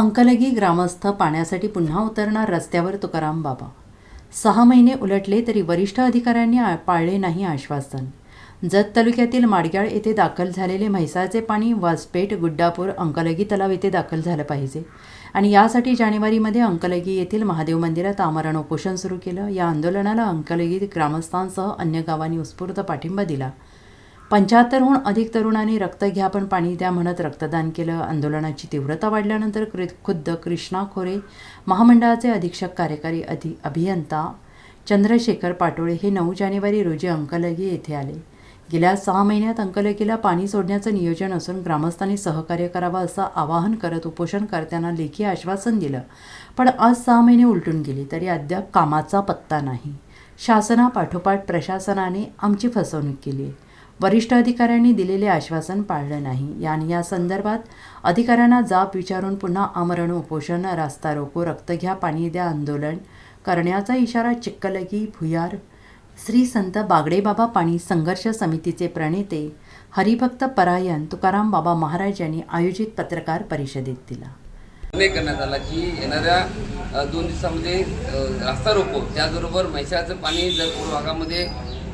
अंकलगी ग्रामस्थ पाण्यासाठी पुन्हा उतरणार रस्त्यावर तुकाराम बाबा. सहा महिने उलटले तरी वरिष्ठ अधिकाऱ्यांनी आ- पाळले नाही आश्वासन. जत तालुक्यातील माडग्याळ येथे दाखल झालेले म्हैसाचे पाणी वासपेठ गुड्डापूर अंकलगी तलाव येथे दाखल झालं पाहिजे. आणि यासाठी जानेवारीमध्ये अंकलगी येथील महादेव मंदिरात आमरण उपोषण सुरू केलं. या आंदोलनाला अंकलगी ग्रामस्थांसह अन्य गावांनी उत्स्फूर्त पाठिंबा दिला. पंच्याहत्तरहून अधिक तरुणांनी रक्त घ्या पण पाणी द्या म्हणत रक्तदान केलं. आंदोलनाची तीव्रता वाढल्यानंतर क्रि खुद्द कृष्णा खोरे महामंडळाचे अधीक्षक कार्यकारी अधि अभियंता चंद्रशेखर पाटोळे हे नऊ जानेवारी रोजी अंकलगी येथे आले. गेल्या सहा महिन्यात अंकलगीला पाणी सोडण्याचं नियोजन असून ग्रामस्थांनी सहकार्य करावं असं आवाहन करत उपोषणकर्त्यांना लेखी आश्वासन दिलं. पण आज सहा महिने उलटून गेली तरी अद्याप कामाचा पत्ता नाही. शासनापाठोपाठ प्रशासनाने आमची फसवणूक केली आहे. वरिष्ठ अधिकाऱ्यांनी दिलेले आश्वासन पाळलं नाही. आणि या संदर्भात अधिकाऱ्यांना जाब विचारून पुन्हा आमरण उपोषण रास्ता रोको रक्त घ्या पाणी द्या आंदोलन करण्याचा इशारा चिक्कलगी भुयार श्री संत बागडेबाबा पाणी संघर्ष समितीचे प्रणेते हरिभक्त परायण तुकाराम बाबा महाराज यांनी आयोजित पत्रकार परिषदेत दिला. निर्णय करण्यात आला की येणाऱ्या दोन दिवसामध्ये रास्ता रोको. त्याचबरोबर म्हैसाळचं पाणी जर पूर्व भागामध्ये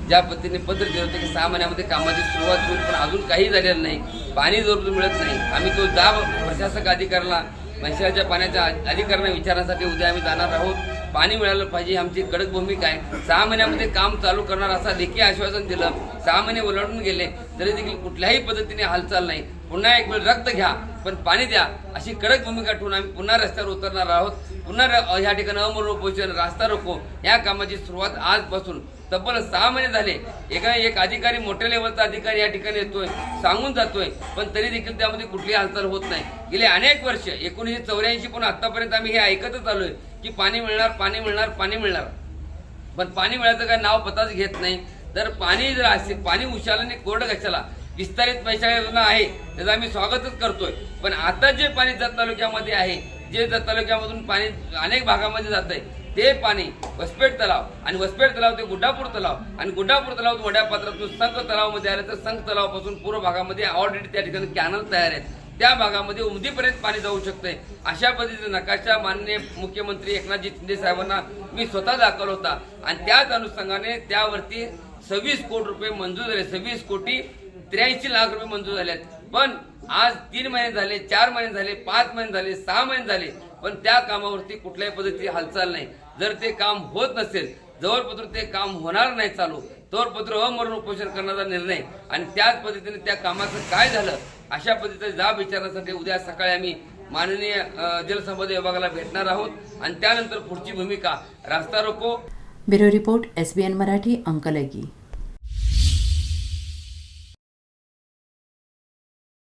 ज्या पद्धतीने पत्र दिलं होतं की सहा महिन्यामध्ये कामाची सुरुवात होईल पण अजून काही झालेलं नाही. पाणी जर मिळत नाही. आम्ही तो जाब प्रशासक अधिकाऱ्याला म्हैसाळच्या पाण्याच्या अधिकाऱ्यांना विचारण्यासाठी उद्या आम्ही जाणार आहोत. पाणी मिळालं पाहिजे आमची कडक भूमिका आहे. सहा महिन्यामध्ये काम चालू करणार असं लेखी आश्वासन दिलं. सहा महिने ओलांडून गेले तरी देखील कुठल्याही पद्धतीने हालचाल नाही. पुन्हा एक वेळ रक्त घ्या पण पाणी द्या अशी कडक भूमिका ठेवून आम्ही पुन्हा रस्त्यावर उतरणार आहोत. पुन्हा र- ह्या ठिकाणी अमर उपोषण रास्ता रोको या कामाची सुरुवात आजपासून. तब्बल सहा महिने झाले. एका एक अधिकारी मोठ्या लेवलचा अधिकारी या ठिकाणी येतोय सांगून जातोय पण तरी देखील त्यामध्ये कुठलीही हालचाल होत नाही. गेले अनेक वर्ष एकोणीसशे चौऱ्याऐंशी पण आतापर्यंत आम्ही हे ऐकतच आलोय. की पाणी मिळणार पाणी मिळणार पाणी मिळणार. पण पाणी मिळायचं काय नाव पताच घेत नाही. तर पाणी जर असेल पाणी उशालाने कोरडं कशाला? विस्तारित पैसा योजना आहे? त्याचं आम्ही स्वागतच करतोय. पण आता जे पाणी जत तालुक्यामध्ये आहे जे जत तालुक्यामधून पाणी अनेक भागामध्ये जात आहे ते पाणी वसपेट तलाव आणि वसपेट तलाव ते गुड्डापूर तलाव आणि गुड्डापूर तलाव मोठ्या पात्रातून संघ तलावामध्ये आलं तर संख तलावापासून पूर्व भागामध्ये ऑलरेडी त्या ठिकाणी कॅनल तयार आहेत. त्या भागामध्ये उमदीपर्यंत पाणी जाऊ शकते अशा पद्धतीचा नकाशा माननीय मुख्यमंत्री एकनाथजी शिंदे साहेबांना मी स्वतः दाखल होता. आणि त्याच अनुषंगाने त्यावरती सव्वीस कोटी रुपये मंजूर झाले. सव्वीस कोटी त्र्याऐंशी लाख रुपये मंजूर झाले आहेत पण आज तीन महिने झाले चार महिने झाले पाच महिने झाले सहा महिने झाले. पण त्या कामावरती कुठल्याही पद्धतीची हालचाल नाही. जर ते काम होत नसेल जवळपत्र ते काम होणार नाही चालू तोरपत्र अमरण उपोषण करण्याचा निर्णय आणि त्याच पद्धतीने त्या कामाचं काय झालं अशा पद्धतीचा जाब विचारण्यासाठी उद्या सकाळी आम्ही माननीय जलसंपदा विभागाला भेटणार आहोत आणि त्यानंतर पुढची भूमिका रास्ता रोको. Bureau report S N Marathi Ankalgi